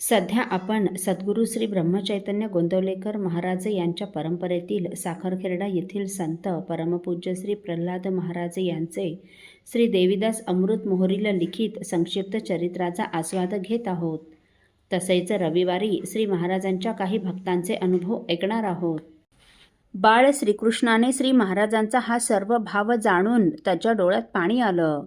सध्या आपण सद्गुरू श्री ब्रह्मचैतन्य गोंदवलेकर महाराज यांच्या परंपरेतील साखरखेरडा येथील संत परमपूज्य श्री प्रल्हाद महाराज यांचे श्री देवीदास अमृत मोहरीला लिखित संक्षिप्त चरित्राचा आस्वाद घेत आहोत. तसेच रविवारी श्री महाराजांच्या काही भक्तांचे अनुभव ऐकणार आहोत. बाळ श्रीकृष्णाने श्री महाराजांचा हा सर्व भाव जाणून त्याच्या डोळ्यात पाणी आलं.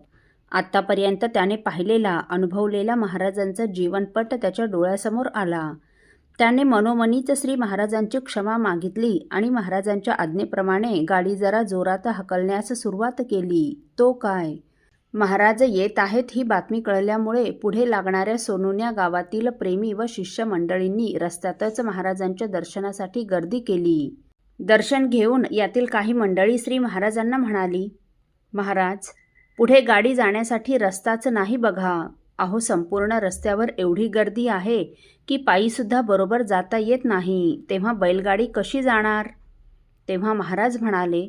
आत्तापर्यंत त्याने पाहिलेला अनुभवलेला महाराजांचा जीवनपट त्याच्या डोळ्यासमोर आला. त्याने मनोमनीच श्री महाराजांची क्षमा मागितली आणि महाराजांच्या आज्ञेप्रमाणे गाडी जरा जोरात हकलण्यास सुरुवात केली. तो काय? महाराज येत आहेत ही बातमी कळल्यामुळे पुढे लागणाऱ्या सोनुन्या गावातील प्रेमी व शिष्य मंडळींनी रस्त्यातच महाराजांच्या दर्शनासाठी गर्दी केली. दर्शन घेऊन यातील काही मंडळी श्री महाराजांना म्हणाली महाराज पुढे गाडी जाण्यासाठी रस्ताच नाही बघा. अहो संपूर्ण रस्त्यावर एवढी गर्दी आहे की पायीसुद्धा बरोबर जाता येत नाही. तेव्हा बैलगाडी कशी जाणार? तेव्हा महाराज म्हणाले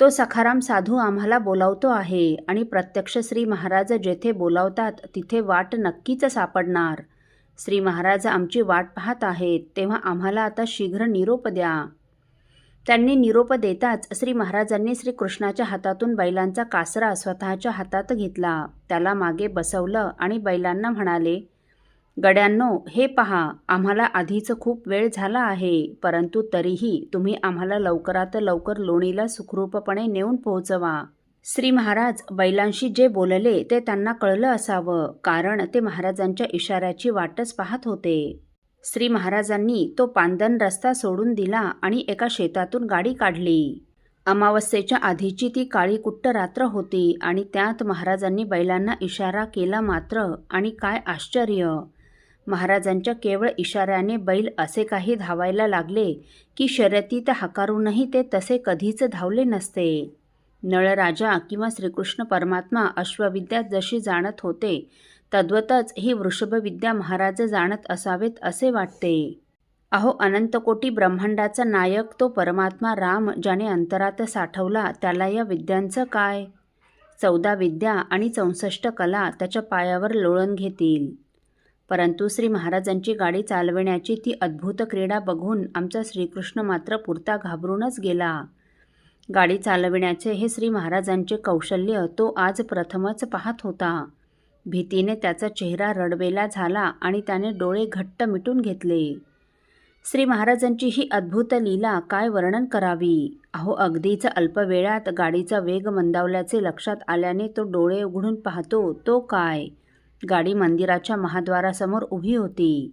तो सखाराम साधू आम्हाला बोलावतो आहे आणि प्रत्यक्ष श्री महाराज जेथे बोलावतात तिथे वाट नक्कीच सापडणार. श्री महाराज आमची वाट पाहत आहेत तेव्हा आम्हाला आता शीघ्र निरोप द्या. त्यांनी निरोप देताच श्री महाराजांनी श्रीकृष्णाच्या हातातून बैलांचा कासरा स्वतःच्या हातात घेतला. त्याला मागे बसवलं आणि बैलांना म्हणाले गड्यांनो हे पहा आम्हाला आधीच खूप वेळ झाला आहे परंतु तरीही तुम्ही आम्हाला लवकरात लवकर लोणीला सुखरूपपणे नेऊन पोहोचवा. श्री महाराज बैलांशी जे बोलले ते त्यांना कळलं असावं कारण ते महाराजांच्या इशाऱ्याची वाटच पाहत होते. श्री महाराजांनी तो पांदन रस्ता सोडून दिला आणि एका शेतातून गाडी काढली. अमावस्येच्या आधीची ती काळी कुट्ट रात्र होती आणि त्यात महाराजांनी बैलांना इशारा केला मात्र आणि काय आश्चर्य! महाराजांच्या केवळ इशाऱ्याने बैल असे काही धावायला लागले की शर्यतीत हकारूनही ते तसे कधीच धावले नसते. नळराजा किंवा श्रीकृष्ण परमात्मा अश्वविद्या जशी जाणत होते तद्वतच ही वृषभविद्या महाराज जाणत असावेत असे वाटते. अहो अनंतकोटी ब्रह्मांडाचा नायक तो परमात्मा राम ज्याने अंतरात साठवला त्याला या विद्यांचं काय? चौदा विद्या आणि चौसष्ट कला त्याच्या पायावर लोळण घेतील. परंतु श्री महाराजांची गाडी चालविण्याची ती अद्भुत क्रीडा बघून आमचा श्रीकृष्ण मात्र पुरता घाबरूनच गेला. गाडी चालविण्याचे हे श्री महाराजांचे कौशल्य तो आज प्रथमच पाहत होता. भीतीने त्याचा चेहरा रडवेला झाला आणि त्याने डोळे घट्ट मिटून घेतले. श्री महाराजांची ही अद्भुत लीला काय वर्णन करावी? अहो अगदीच अल्पवेळात गाडीचा वेग मंदावल्याचे लक्षात आल्याने तो डोळे उघडून पाहतो तो काय? गाडी मंदिराच्या महाद्वारासमोर उभी होती.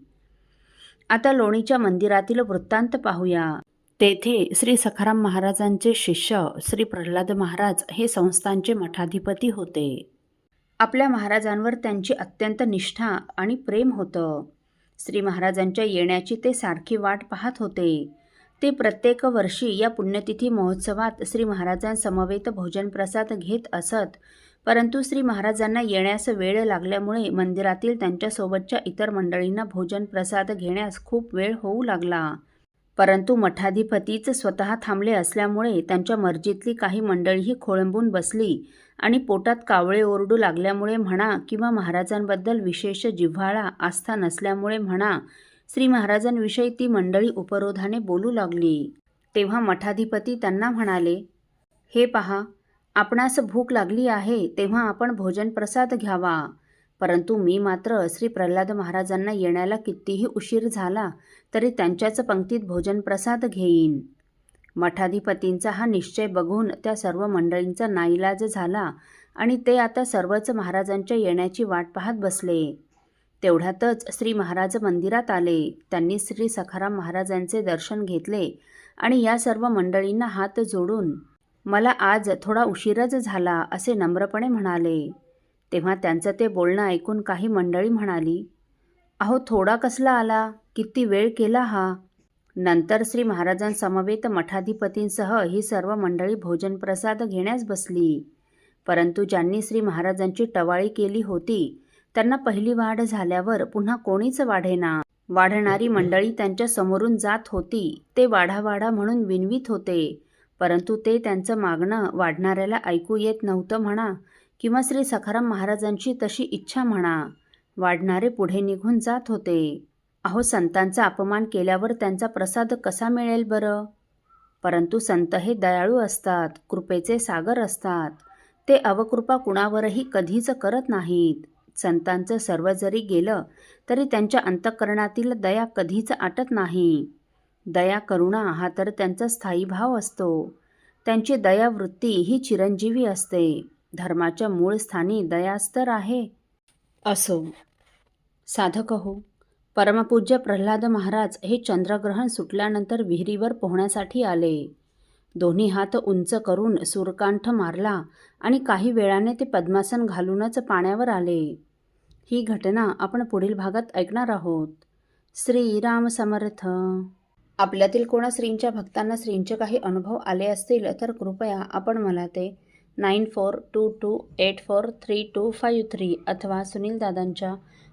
आता लोणीच्या मंदिरातील वृत्तांत पाहूया. तेथे श्री सखाराम महाराजांचे शिष्य श्री प्रल्हाद महाराज हे संस्थांचे मठाधिपती होते. आपल्या महाराजांवर त्यांची अत्यंत निष्ठा आणि प्रेम होतं. श्री महाराजांच्या येण्याची ते सारखी वाट पाहत होते. ते प्रत्येक वर्षी या पुण्यतिथी महोत्सवात श्री महाराजांसमवेत भोजनप्रसाद घेत असत. परंतु श्री महाराजांना येण्यास वेळ लागल्यामुळे मंदिरातील त्यांच्यासोबतच्या इतर मंडळींना भोजन प्रसाद घेण्यास खूप वेळ होऊ लागला. परंतु मठाधिपतीच स्वतः थांबले असल्यामुळे त्यांच्या मर्जीतली काही मंडळीही खोळंबून बसली. आणि पोटात कावळे ओरडू लागल्यामुळे म्हणा किंवा महाराजांबद्दल विशेष जिव्हाळा आस्था नसल्यामुळे म्हणा श्री महाराजांविषयी ती मंडळी उपरोधाने बोलू लागली. तेव्हा मठाधिपती त्यांना म्हणाले हे पहा आपणास भूक लागली आहे तेव्हा आपण भोजन प्रसाद घ्यावा. परंतु मी मात्र श्री प्रल्हाद महाराजांना येण्याला कितीही उशीर झाला तरी त्यांच्याच पंक्तीत भोजन प्रसाद घेईन. मठाधिपतींचा हा निश्चय बघून त्या सर्व मंडळींचा नाईलाज झाला आणि ते आता सर्वच महाराजांच्या येण्याची वाट पाहत बसले. तेवढ्यातच श्री महाराज मंदिरात आले. त्यांनी श्री सखाराम महाराजांचे दर्शन घेतले आणि या सर्व मंडळींना हात जोडून मला आज थोडा उशीरच झाला असे नम्रपणे म्हणाले. तेव्हा त्यांचं ते बोलणं ऐकून काही मंडळी म्हणाली अहो थोडा कसला आला? किती वेळ केला हा? नंतर श्री महाराजांसमवेत मठाधिपतींसह ही सर्व मंडळी भोजनप्रसाद घेण्यास बसली. परंतु ज्यांनी श्री महाराजांची टवाळी केली होती त्यांना पहिली वाढ झाल्यावर पुन्हा कोणीच वाढेना. वाढणारी मंडळी त्यांच्या समोरून जात होती ते वाढा वाढा म्हणून विनवीत होते. परंतु ते त्यांचं मागणं वाढणाऱ्याला ऐकू येत नव्हतं म्हणा किंवा श्री सखाराम महाराजांची तशी इच्छा म्हणा. वाढणारे पुढे निघून जात होते. अहो संतांचा अपमान केल्यावर त्यांचा प्रसाद कसा मिळेल बरं? परंतु संत हे दयाळू असतात कृपेचे सागर असतात. ते अवकृपा कुणावरही कधीच करत नाहीत. संतांचं सर्व जरी गेलं तरी त्यांच्या अंतःकरणातील दया कधीच आटत नाही. दया करुणा हा तर त्यांचा स्थायी भाव असतो. त्यांची दयावृत्ती ही चिरंजीवी असते. धर्माच्या मूळ स्थानी दयास्तर आहे. असो. साधक हो. परमपूज्य प्रल्हाद महाराज हे चंद्रग्रहण सुटल्यानंतर विहिरीवर पोहण्यासाठी आले. दोन्ही हात उंच करून सूरकांठ मारला आणि काही वेळाने ते पद्मासन घालूनच पाण्यावर आले. ही घटना आपण पुढील भागात ऐकणार आहोत. श्रीराम समर्थ. आपल्यातील कोणा श्रींच्या भक्तांना श्रींचे काही अनुभव आले असतील तर कृपया आपण मला ते nine four two two eight four three two five three अथवा सुनील दादांच्या